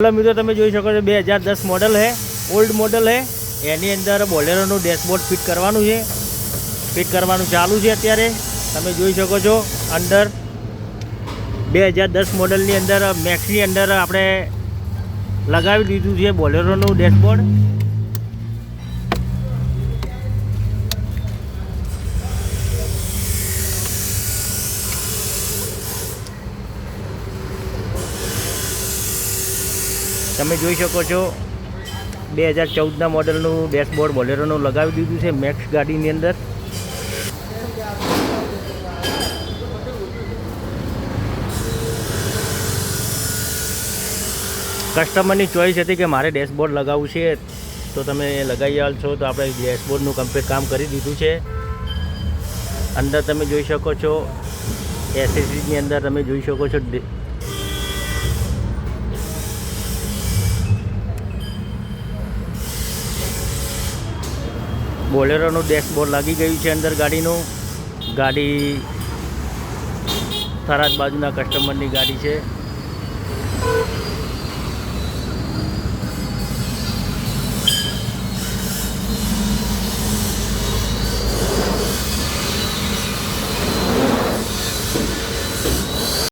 Hello મિત્રો, તમે જોઈ શકો છો બે હજાર દસ મોડલ હે ઓલ્ડ મોડલ હે. એની અંદર બોલેરોનું ડેશબોર્ડ ફિટ કરવાનું છે. ફિટ કરવાનું ચાલુ છે અત્યારે. તમે જોઈ શકો છો અંદર બે હજાર દસ મોડલની અંદર મેક્સની અંદર આપણે લગાવી દીધું છે બોલેરોનું ડેશબોર્ડ તમે જોઈ શકો છો, બે હજાર ચૌદના મોડલનું ડેશબોર્ડ બોલેરોનું લગાવી દીધું છે મેક્સ ગાડીની અંદર. કસ્ટમરની ચોઈસ હતી કે મારે ડેશબોર્ડ લગાવવું છે, તો તમે લગાવી આવ છો, તો આપણે ડેશબોર્ડનું કમ્પ્લીટ કામ કરી દીધું છે. અંદર તમે જોઈ શકો છો એસએસડીની અંદર તમે જોઈ શકો છો બોલેરોનું ડેશબોર્ડ લાગી ગયું છે અંદર ગાડીનું. ગાડી થરાદ બાજુના કસ્ટમરની ગાડી છે.